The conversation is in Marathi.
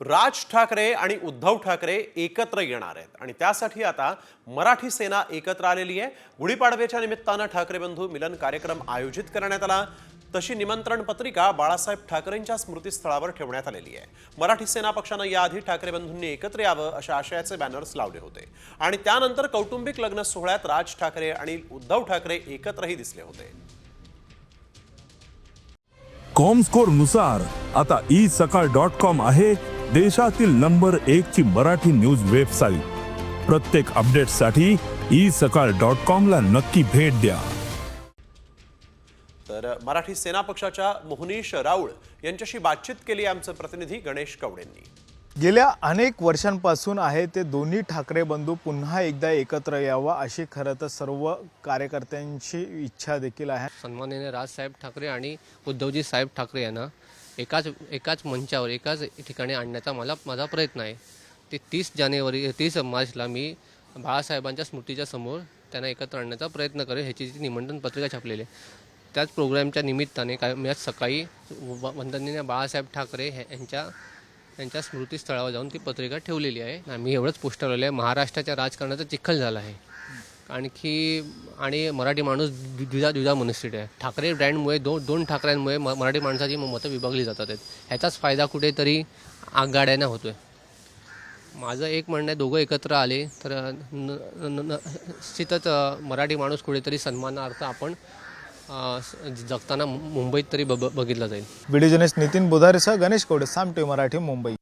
राज ठाकरे आणि उद्धव ठाकरे एकत्र येणार आहेत. आणि त्यासाठी आता मराठी सेना एकत्र आलेली आहे. गुढीपाडव्याच्या निमित्तानं ठाकरे बंधू मिलन कार्यक्रम आयोजित करण्यात आला. तशी निमंत्रण पत्रिका बाळासाहेब ठाकरेंच्या स्मृतीस्थळावर ठेवण्यात आलेली आहे. मराठी सेना पक्षानं याआधी ठाकरे बंधूंनी एकत्र यावं अशा आशयाचे बॅनर्स लावले होते. आणि त्यानंतर कौटुंबिक लग्न सोहळ्यात राज ठाकरे आणि उद्धव ठाकरे एकत्रही दिसले होते. कॉमस्कोरनुसार आता ई सकाळ डॉट कॉम आहे. देशातील नंबर एक ची मराठी न्यूज वेबसाईट. प्रत्येक अपडेटसाठी ई सकाळ डॉट कॉम ला नक्की भेट द्या. तर मराठी सेना पक्षाच्या मोहनीश राऊळ यांच्याशी बातचीत केली आमचे प्रतिनिधी गणेश कवडेंनी. गेल्या अनेक वर्षांपासून आहे ते दोन्ही ठाकरे बंधू पुन्हा एकदा एकत्र यावं अशी खरं तर सर्व कार्यकर्त्यांची इच्छा देखील आहे. सन्माननीय राजसाहेब ठाकरे आणि उद्धवजी साहेब ठाकरे यांना एकाच एकाच मंचावर एकाच ठिकाणी आणण्याचा मला माझा प्रयत्न आहे. ते तीस जानेवारी तीस मार्चला मी बाळासाहेबांच्या स्मृतीच्या समोर त्यांना एकत्र आणण्याचा प्रयत्न करेल ह्याची जी निमंत्रण पत्रिका छापलेली आहे. त्याच प्रोग्रामच्या निमित्ताने काय मी आज सकाळी व- वंदनीय बाळासाहेब ठाकरे हे- यांच्या त्यांच्या स्मृतीस्थळावर जाऊन ती पत्रिका ठेवलेली आहे. आणि मी एवढंच पोस्टर ठेवलेलं आहे. महाराष्ट्राच्या राजकारणाचा चिखल झाला आहे. आणखी आणि मराठी माणूस दुधा द्विधा द्विधा मनस्थिती आहे. ठाकरे ब्रँडमुळे दोन दोन ठाकऱ्यांमुळे म मराठी माणसाची म- मतं विभागली जातात आहेत. ह्याचाच फायदा कुठेतरी आगगाड्यांना होतो आहे माझं एक म्हणणं आहे दोघं एकत्र आले तर न- निश्चितच मराठी माणूस कुठेतरी सन्मानार्थ आपण जगताना मुंबईत तरी ब बघितला जाईल. व्हिडिओ जर्नलिस्ट नितीन बुधारेसह गणेश कोडे साम टी मराठी मुंबई.